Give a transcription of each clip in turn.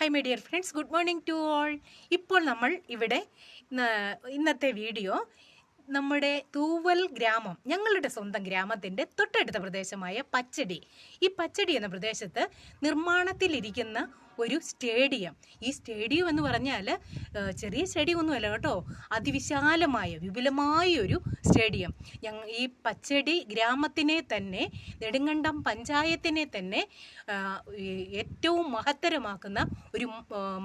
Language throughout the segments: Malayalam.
Hi my dear friends good morning to all ഇപ്പോൾ നമ്മൾ ഇവിടെ ഇന്നത്തെ വീഡിയോ നമ്മുടെ തൂവൽ ഗ്രാമം ഞങ്ങളുടെ സ്വന്തം ഗ്രാമത്തിന്റെ തൊട്ടടുത്ത പ്രദേശമായ പച്ചടി. ഈ പച്ചടി എന്ന പ്രദേശത്ത് നിർമ്മാണത്തിലിരിക്കുന്ന ഒരു സ്റ്റേഡിയം. ഈ സ്റ്റേഡിയം എന്ന് പറഞ്ഞാൽ ചെറിയ സ്റ്റേഡിയം ഒന്നുമല്ല കേട്ടോ. അതിവിശാലമായ വിപുലമായ ഒരു സ്റ്റേഡിയം. ഞങ്ങൾ ഈ പച്ചടി ഗ്രാമത്തിനെ തന്നെ നെടുങ്കണ്ടം പഞ്ചായത്തിനെ തന്നെ ഏറ്റവും മഹത്തരമാക്കുന്ന ഒരു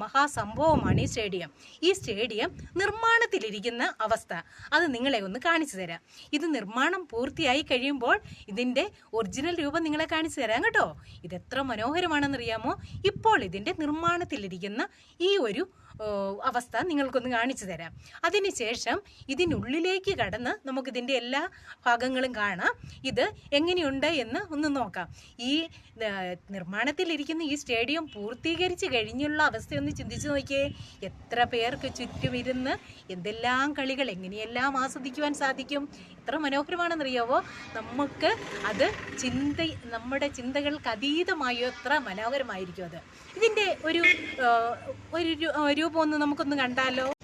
മഹാസംഭവമാണ് ഈ സ്റ്റേഡിയം. ഈ സ്റ്റേഡിയം നിർമ്മാണത്തിലിരിക്കുന്ന അവസ്ഥ. അത് നിങ്ങളെ ഒന്ന് കാണിച്ചു തരാം. ഇത് നിർമ്മാണം പൂർത്തിയായി കഴിയുമ്പോൾ ഇതിന്റെ ഒറിജിനൽ രൂപം നിങ്ങളെ കാണിച്ചു തരാം കേട്ടോ. ഇത് എത്ര മനോഹരമാണെന്നറിയാമോ? ഇപ്പോൾ ഇതിന്റെ നിർമ്മാണത്തിലിരിക്കുന്ന ഈ ഒരു അവസ്ഥ നിങ്ങൾക്കൊന്ന് കാണിച്ചു തരാം. അതിനുശേഷം ഇതിനുള്ളിലേക്ക് കടന്ന് നമുക്കിതിന്റെ എല്ലാ ഭാഗങ്ങളും കാണാം. ഇത് എങ്ങനെയുണ്ട് എന്ന് ഒന്ന് നോക്കാം. ഈ നിർമ്മാണത്തിലിരിക്കുന്ന ഈ സ്റ്റേഡിയം പൂർത്തീകരിച്ച് കഴിഞ്ഞുള്ള അവസ്ഥയൊന്ന് ചിന്തിച്ചു നോക്കിയേ. എത്ര പേർക്ക് ചുറ്റുമിരുന്ന് എന്തെല്ലാം കളികൾ എങ്ങനെയെല്ലാം ആസ്വദിക്കുവാൻ സാധിക്കും? എത്ര മനോഹരമാണെന്നറിയാവോ? നമുക്ക് അത് ചിന്ത നമ്മുടെ ചിന്തകൾക്ക് അതീതമായോ എത്ര മനോഹരമായിരിക്കും അത്. ഇതിന്റെ ഒരു ഒരു രു- പോകുന്നത് നമുക്കൊന്ന് കണ്ടാലോ?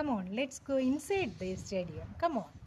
Come on, let's go inside the stadium. Come on.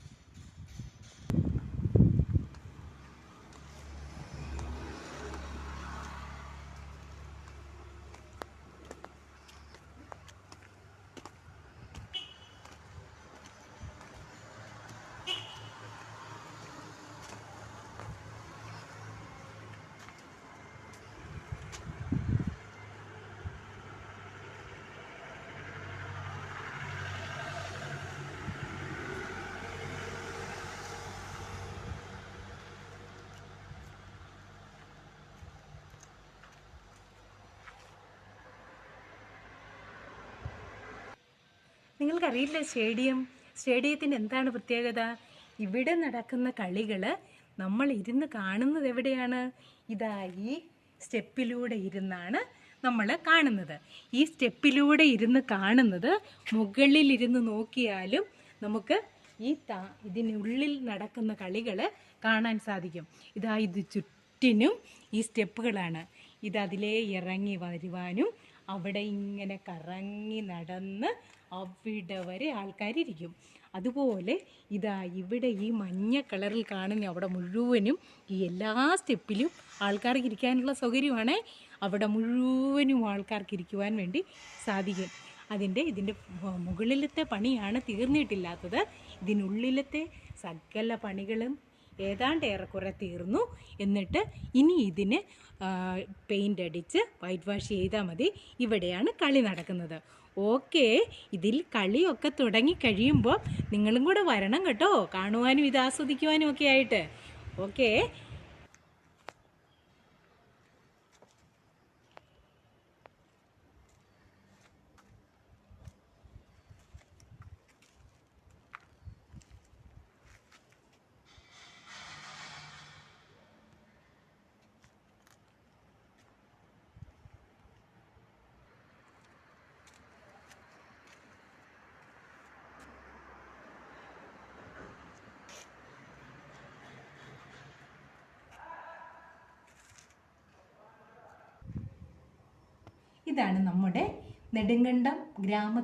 നിങ്ങൾക്കറിയില്ല സ്റ്റേഡിയം? സ്റ്റേഡിയത്തിന് എന്താണ് പ്രത്യേകത? ഇവിടെ നടക്കുന്ന കളികൾ നമ്മൾ ഇരുന്ന് കാണുന്നത് എവിടെയാണ്? ഇതായി സ്റ്റെപ്പിലൂടെ ഇരുന്നാണ് നമ്മൾ കാണുന്നത്. ഈ സ്റ്റെപ്പിലൂടെ ഇരുന്ന് കാണുന്നത് മുകളിലിരുന്ന് നോക്കിയാലും നമുക്ക് ഈ താ ഇതിനുള്ളിൽ നടക്കുന്ന കളികൾ കാണാൻ സാധിക്കും. ഇതാ ഇത് ചുറ്റിനും ഈ സ്റ്റെപ്പുകളാണ്. ഇത് അതിലേ ഇറങ്ങി വരുവാനും അവിടെ ഇങ്ങനെ കറങ്ങി നടന്ന് അവിടെ വരെ ആൾക്കാരിരിക്കും. അതുപോലെ ഇതാ ഇവിടെ ഈ മഞ്ഞ കളറിൽ കാണുന്ന അവിടെ മുഴുവനും ഈ എല്ലാ സ്റ്റെപ്പിലും ആൾക്കാർക്ക് ഇരിക്കാനുള്ള സൗകര്യമാണ്. അവിടെ മുഴുവനും ആൾക്കാർക്ക് ഇരിക്കുവാൻ വേണ്ടി സാധിക്കും. അതിന്റെ ഇതിന്റെ മുകളിലത്തെ പണിയാണ് തീർന്നിട്ടില്ലാത്തത്. ഇതിനുള്ളിലത്തെ സകല പണികളും ഏതാണ്ട് ഏറെക്കുറെ തീർന്നു. എന്നിട്ട് ഇനി ഇതിന് പെയിന്റ് അടിച്ച് വൈറ്റ് വാഷ് ചെയ്താൽ മതി. ഇവിടെയാണ് കളി നടക്കുന്നത്. ഓക്കെ ഇതിൽ കളിയൊക്കെ തുടങ്ങി കഴിയുമ്പോൾ നിങ്ങളും കൂടെ വരണം കേട്ടോ. കാണുവാനും ഇത് ആസ്വദിക്കുവാനും ഒക്കെ ആയിട്ട്. ഓക്കെ ഇതാണ് നമ്മുടെ നെടുങ്കണ്ടം ഗ്രാമ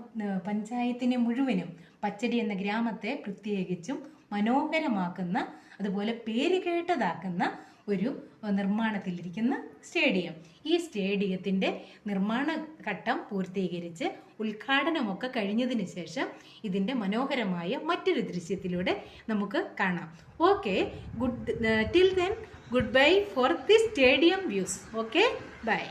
പഞ്ചായത്തിനെ മുഴുവനും പച്ചടി എന്ന ഗ്രാമത്തെ പ്രത്യേകിച്ചും മനോഹരമാക്കുന്ന അതുപോലെ പേര് കേട്ടതാക്കുന്ന ഒരു നിർമ്മാണത്തിലിരിക്കുന്ന സ്റ്റേഡിയം. ഈ സ്റ്റേഡിയത്തിന്റെ നിർമ്മാണ ഘട്ടം പൂർത്തീകരിച്ച് ഉദ്ഘാടനമൊക്കെ കഴിഞ്ഞതിന് ശേഷം ഇതിന്റെ മനോഹരമായ മറ്റൊരു ദൃശ്യത്തിലൂടെ നമുക്ക് കാണാം. Okay good till then good bye for the stadium views. Okay bye.